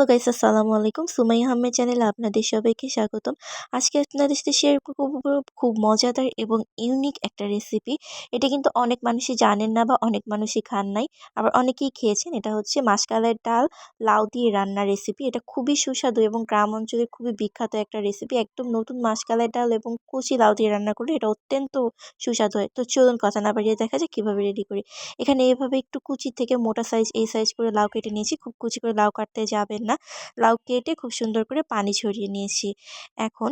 Hello guys আসসালামু আলাইকুম সুমাই আহমেদ চ্যানেলে আপনাদের সবাইকে স্বাগতম। আজকে আপনাদের সাথে শেয়ার করব খুব মজাদার এবং ইউনিক একটা রেসিপি এটা কিন্তু অনেক মানুষই জানেন না বা অনেক মানুষই খান নাই। আবার অনেকেই খেয়েছেন। এটা হচ্ছে মাসকালের ডাল, লাউ দিয়ে রান্নার রেসিপি এটা খুবই সুস্বাদু এবং গ্রাম অঞ্চলে খুবই বিখ্যাত একটা রেসিপি একদম নতুন মাসকালের ডাল এবং কুচি লাউ দিয়ে রান্না করলে এটা অত্যন্ত সুস্বাদু হয়। তো চলুন কথা না বাড়িয়ে দেখা যায় কীভাবে রেডি করি। এখানে এভাবে একটু কুচি থেকে মোটা সাইজ এই সাইজ করে লাউ কেটে নিয়েছি। খুব কুচি করে লাউ কাটতে যাবেন লাউ কেটে খুব সুন্দর করে পানি ছড়িয়ে নিয়েছি। এখন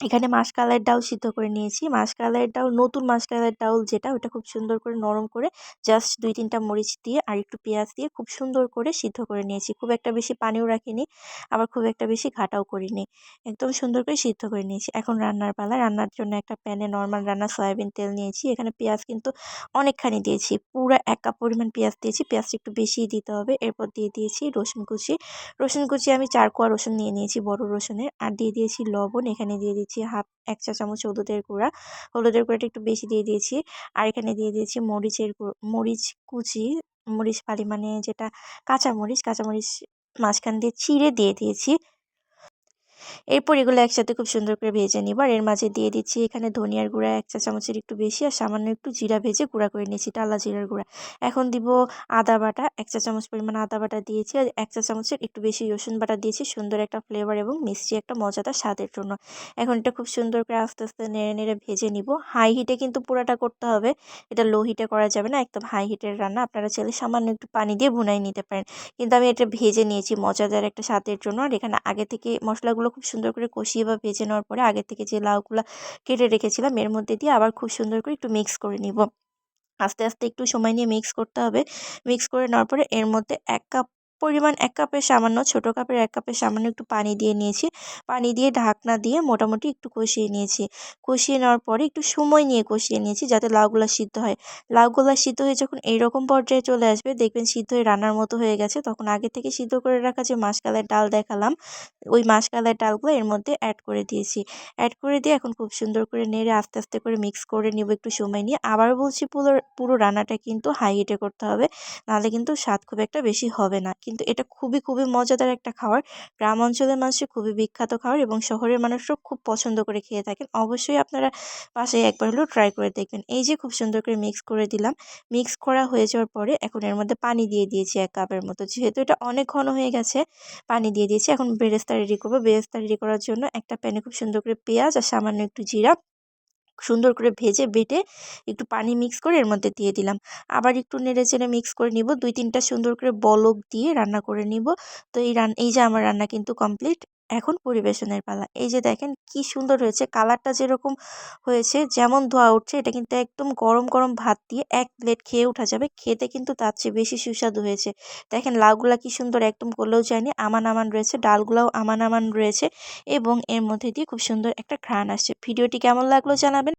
এখানে মাসকালের ডাল সিদ্ধ করে নিয়েছি। মাসকালের ডাল, নতুন মাসকালের ডাল যেটা, ওটা খুব সুন্দর করে নরম করে জাস্ট দুই তিনটা মরিচ দিয়ে আর একটু পেঁয়াজ দিয়ে খুব সুন্দর করে সিদ্ধ করে নিয়েছি। খুব একটা বেশি পানিও রাখিনি, আবার খুব একটা বেশি ঘাটাও করিনি। একদম সুন্দর করে সিদ্ধ করে নিয়েছি। এখন রান্নার পালা। রান্নার জন্য একটা প্যানে নর্মাল রান্না সয়াবিন তেল নিয়েছি। এখানে পেঁয়াজ কিন্তু অনেকখানি দিয়েছি। পুরো এক কাপ পরিমাণ পেঁয়াজ দিয়েছি। পেঁয়াজটা একটু বেশিই দিতে হবে। এরপর দিয়ে দিয়েছি রসুন কুচি। রসুন কুচি আমি চার কোয়া রসুন নিয়ে নিয়েছি, বড় রসুনের। আর দিয়ে দিয়েছি লবণ। এখানে দিয়ে দিয়েছি হাফ, এক চা চামচ হলুদের গুঁড়া। হলুদের গুঁড়াটা একটু বেশি দিয়ে দিয়েছি। আর এখানে দিয়ে দিয়েছি মরিচের মরিচ কুচি, মরিচ ফালি মানে যেটা কাঁচামরিচ কাঁচামরিচ মাঝখান দিয়ে চিড়ে দিয়ে দিয়েছি। এরপর এগুলো একসাথে খুব সুন্দর করে ভেজে নিব। আর এর মাঝে দিয়ে দিচ্ছি এখানে ধনিয়ার গুঁড়া এক চা চামচের একটু বেশি আর সামান্য একটু জিরা ভেজে গুঁড়া করে নিয়েছি টালা জিরার গুঁড়া। এখন দিব আদা বাটা, এক চা চামচ পরিমাণ আদা বাটা দিয়েছি আর এক চা চামচের একটু বেশি রসুন বাটা দিয়েছি, সুন্দর একটা ফ্লেভার এবং মিষ্টি একটা মজাদার স্বাদের জন্য। এখন এটা খুব সুন্দর করে আস্তে আস্তে নেড়ে নেড়ে ভেজে নিব। হাই হিটে কিন্তু পুরাটা করতে হবে, এটা লো হিটে করা যাবে না, একদম হাই হিটের রান্না। আপনারা চাইলে সামান্য একটু পানি দিয়ে ভুনাই নিতে পারেন। কিন্তু আমি এটা ভেজে নিয়েছি মজাদার একটা স্বাদের জন্য। আর এখানে আগে থেকে মশলাগুলো খুব সুন্দর করে কষিয়ে বা ভেজে নেওয়ার পরে আগের থেকে যে লাউগুলো কেটে রেখেছিলাম, এর মধ্যে দিয়ে আবার খুব সুন্দর করে একটু মিক্স করে নিব। আস্তে আস্তে একটু সময় নিয়ে মিক্স করতে হবে। মিক্স করে নেওয়ার পরে এর মধ্যে এক কাপ পরিমাণ এক কাপের সামান্য, ছোটো কাপের এক কাপের সামান্য একটু পানি দিয়ে নিয়েছি। পানি দিয়ে ঢাকনা দিয়ে মোটামুটি একটু কষিয়ে নিয়েছি। কষিয়ে নেওয়ার পরে একটু সময় নিয়ে কষিয়ে নিয়েছি যাতে লাউগুলো সিদ্ধ হয়। লাউগুলো সিদ্ধ হয়ে যখন এইরকম পর্যায়ে চলে আসবে, দেখবেন সিদ্ধ হয়ে রান্নার মতো হয়ে গেছে। তখন আগে থেকে সিদ্ধ করে রাখা যে মাসকালের ডাল দেখালাম, ওই মাসকালের ডালগুলো এর মধ্যে অ্যাড করে দিয়েছি। অ্যাড করে দিয়ে এখন খুব সুন্দর করে নেড়ে আস্তে আস্তে করে মিক্স করে নিব একটু সময় নিয়ে। আবার বলছি পুরো পুরো রান্নাটা কিন্তু হাই হিটে করতে হবে, নাহলে কিন্তু স্বাদ খুব একটা বেশি হবে না। কিন্তু এটা খুবই খুবই মজাদার একটা খাবার। গ্রাম অঞ্চলের মানুষের খুবই বিখ্যাত খাবার এবং শহরের মানুষরাও খুব পছন্দ করে খেয়ে থাকেন। অবশ্যই আপনারা পাশে একবার হলেও ট্রাই করে দেখবেন। এই যে খুব সুন্দর করে মিক্স করে দিলাম। মিক্স করা হয়ে যাওয়ার পরে এখন এর মধ্যে পানি দিয়ে দিয়েছি এক কাপের মতো। যেহেতু এটা অনেক ঘন হয়ে গেছে, পানি দিয়ে দিয়েছি। এখন বেরেস্তা রেডি করব। বেরেস্তা রেডি করার জন্য একটা প্যানে খুব সুন্দর করে পেঁয়াজ আর সামান্য একটু জিরা সুন্দর করে ভেজে, বেটে একটু পানি মিক্স করে এর মধ্যে দিয়ে দিলাম। আবার একটু নেড়ে চেড়ে মিক্স করে নিব। দুই তিনটা সুন্দর করে বলক দিয়ে রান্না করে নিব। তো এই রান, এই যে আমার রান্না কিন্তু কমপ্লিট এখন পরিবেশনের পালা। এই যে দেখেন কি সুন্দর হয়েছে কালারটা যেরকম হয়েছে, যেমন ধোয়া উঠছে, এটা কিন্তু একদম গরম গরম ভাত দিয়ে এক প্লেট খেয়ে ওঠা যাবে। খেতে কিন্তু তার চেয়ে বেশি সুস্বাদু হয়েছে। দেখেন লাউগুলা কি সুন্দর একদম করলেও যায়নি, আমান আমান রয়েছে, ডালগুলাও আমান আমান রয়েছে এবং এর মধ্যে দিয়ে খুব সুন্দর একটা ঘ্রাণ আসছে। ভিডিওটি কেমন লাগল জানাবেন?